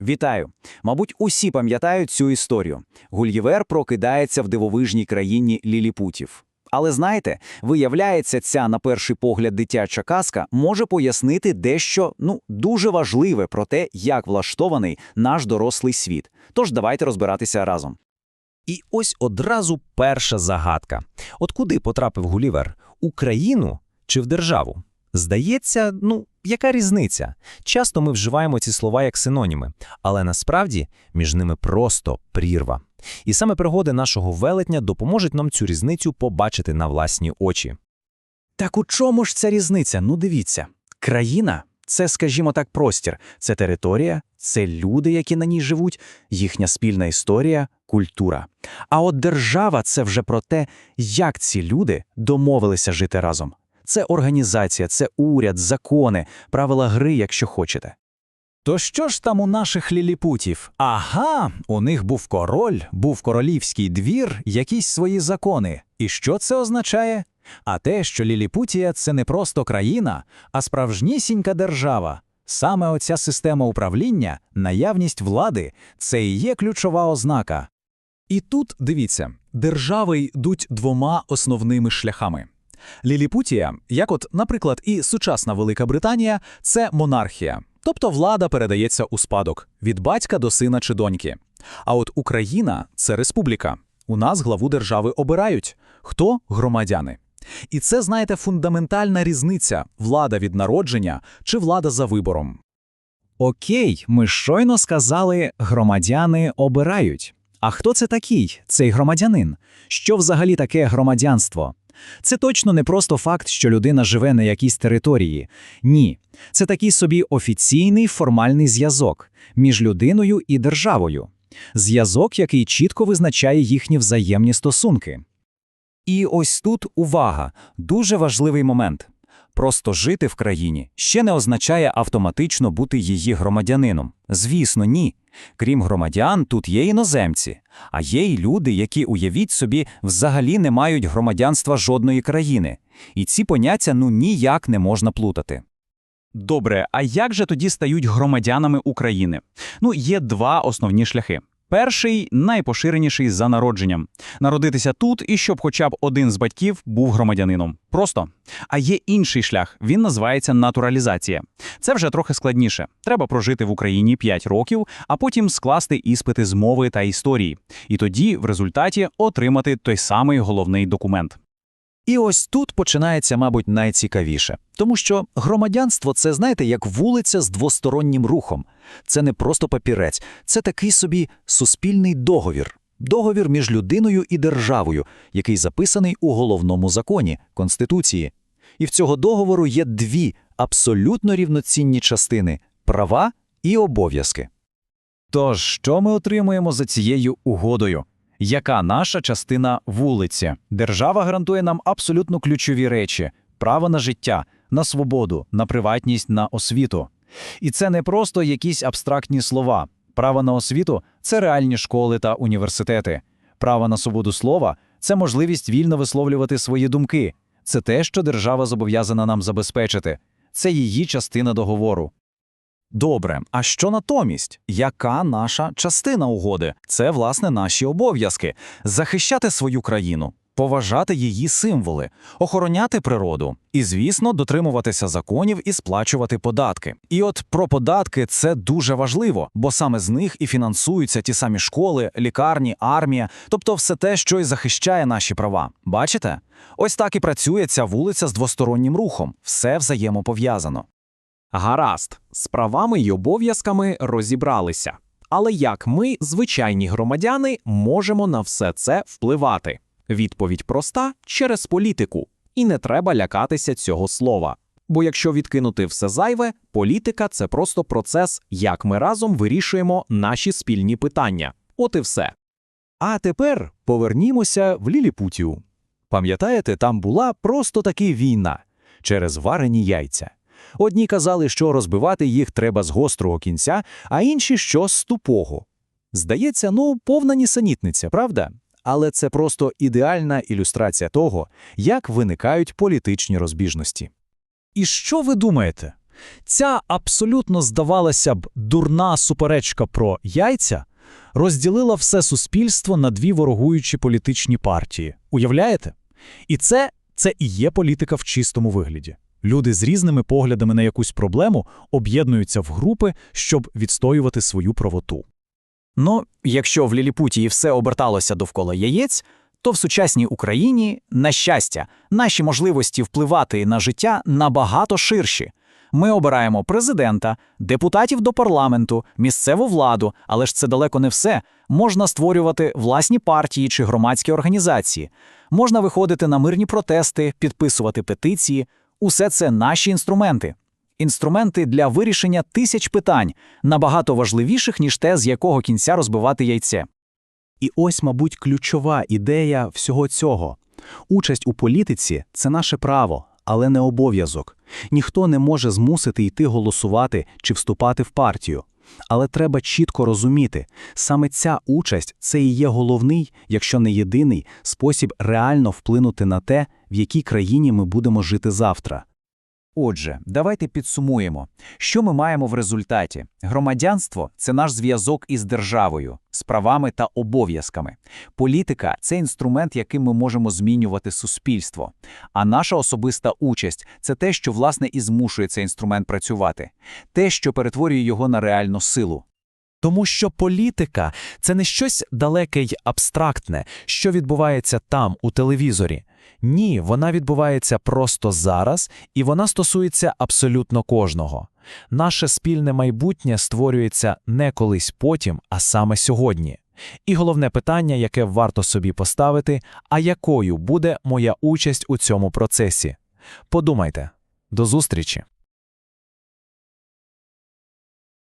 Вітаю! Мабуть, усі пам'ятають цю історію. Гульєвер прокидається в дивовижній країні ліліпутів. Але знаєте, виявляється, ця, на перший погляд, дитяча казка може пояснити дещо ну дуже важливе про те, як влаштований наш дорослий світ. Тож давайте розбиратися разом. І ось одразу перша загадка. От куди потрапив Гулівер? У країну чи в державу? Здається, ну, яка різниця? Часто ми вживаємо ці слова як синоніми, але насправді між ними просто прірва. І саме пригоди нашого велетня допоможуть нам цю різницю побачити на власні очі. Так у чому ж ця різниця? Ну дивіться, країна це, скажімо так, простір, це територія, це люди, які на ній живуть, їхня спільна історія, культура. А от держава це вже про те, як ці люди домовилися жити разом. Це організація, це уряд, закони, правила гри, якщо хочете. То що ж там у наших ліліпутів? Ага, у них був король, був королівський двір, якісь свої закони. І що це означає? А те, що Ліліпутія – це не просто країна, а справжнісінька держава. Саме оця система управління, наявність влади – це і є ключова ознака. І тут, дивіться, держави йдуть двома основними шляхами. Ліліпутія, як от, наприклад, і сучасна Велика Британія, це монархія, тобто влада передається у спадок від батька до сина чи доньки. А от Україна це республіка. У нас главу держави обирають. Хто громадяни? І це, знаєте, фундаментальна різниця влада від народження чи влада за вибором. Окей, ми щойно сказали, громадяни обирають. А хто це такий, цей громадянин? Що взагалі таке громадянство? Це точно не просто факт, що людина живе на якійсь території. Ні, це такий собі офіційний формальний зв'язок між людиною і державою. Зв'язок, який чітко визначає їхні взаємні стосунки. І ось тут увага, дуже важливий момент. Просто жити в країні ще не означає автоматично бути її громадянином. Звісно, ні. Крім громадян, тут є іноземці, а є й люди, які, уявіть собі, взагалі не мають громадянства жодної країни. І ці поняття ну ніяк не можна плутати. Добре, а як же тоді стають громадянами України? Ну, є два основні шляхи. Перший найпоширеніший за народженням народитися тут і щоб хоча б один з батьків був громадянином. Просто. А є інший шлях, він називається натуралізація. Це вже трохи складніше. Треба прожити в Україні 5 років, а потім скласти іспити з мови та історії. І тоді, в результаті, отримати той самий головний документ. І ось тут починається, мабуть, найцікавіше. Тому що громадянство це, знаєте, як вулиця з двостороннім рухом. Це не просто папірець, це такий собі суспільний договір. Договір між людиною і державою, який записаний у головному законі Конституції. І в цього договору є дві абсолютно рівноцінні частини права і обов'язки. Тож, що ми отримуємо за цією угодою? Яка наша частина вулиці? Держава гарантує нам абсолютно ключові речі: право на життя, на свободу, на приватність, на освіту. І це не просто якісь абстрактні слова. Право на освіту це реальні школи та університети. Право на свободу слова це можливість вільно висловлювати свої думки. Це те, що держава зобов'язана нам забезпечити. Це її частина договору. Добре, а що натомість? Яка наша частина угоди? Це, власне, наші обов'язки захищати свою країну, поважати її символи, охороняти природу і, звісно, дотримуватися законів і сплачувати податки. І от про податки це дуже важливо, бо саме з них і фінансуються ті самі школи, лікарні, армія, тобто все те, що й захищає наші права. Бачите? Ось так і працює ця вулиця з двостороннім рухом, все взаємопов'язано. Гаразд, з правами й обов'язками розібралися. Але як ми, звичайні громадяни, можемо на все це впливати? Відповідь проста через політику, і не треба лякатися цього слова. Бо якщо відкинути все зайве, політика це просто процес, як ми разом вирішуємо наші спільні питання. От і все. А тепер повернімося в Ліліпутію. Пам'ятаєте, там була просто таки війна через варені яйця. Одні казали, що розбивати їх треба з гострого кінця, а інші що з тупого. Здається, ну, повна нісенітниця, правда? Але це просто ідеальна ілюстрація того, як виникають політичні розбіжності. І що ви думаєте? Ця абсолютно здавалося б дурна суперечка про яйця розділила все суспільство на дві ворогуючі політичні партії. Уявляєте? І це, це і є політика в чистому вигляді. Люди з різними поглядами на якусь проблему об'єднуються в групи, щоб відстоювати свою правоту. Ну, якщо в Ліліпутії все оберталося довкола яєць, то в сучасній Україні, на щастя, наші можливості впливати на життя набагато ширші. Ми обираємо президента, депутатів до парламенту, місцеву владу, але ж це далеко не все. Можна створювати власні партії чи громадські організації. Можна виходити на мирні протести, підписувати петиції. Усе це наші інструменти. Інструменти для вирішення тисяч питань, набагато важливіших, ніж те, з якого кінця розбивати яйце. І ось, мабуть, ключова ідея всього цього. Участь у політиці це наше право, але не обов'язок. Ніхто не може змусити йти голосувати чи вступати в партію. Але треба чітко розуміти, саме ця участь це і є головний, якщо не єдиний, спосіб реально вплинути на те, в якій країні ми будемо жити завтра. Отже, давайте підсумуємо, що ми маємо в результаті. Громадянство це наш зв'язок із державою, з правами та обов'язками. Політика це інструмент, яким ми можемо змінювати суспільство. А наша особиста участь це те, що власне і змушує цей інструмент працювати, те, що перетворює його на реальну силу. Тому що політика це не щось далеке й абстрактне, що відбувається там, у телевізорі. Ні, вона відбувається просто зараз, і вона стосується абсолютно кожного. Наше спільне майбутнє створюється не колись потім, а саме сьогодні. І головне питання, яке варто собі поставити, а якою буде моя участь у цьому процесі? Подумайте. До зустрічі!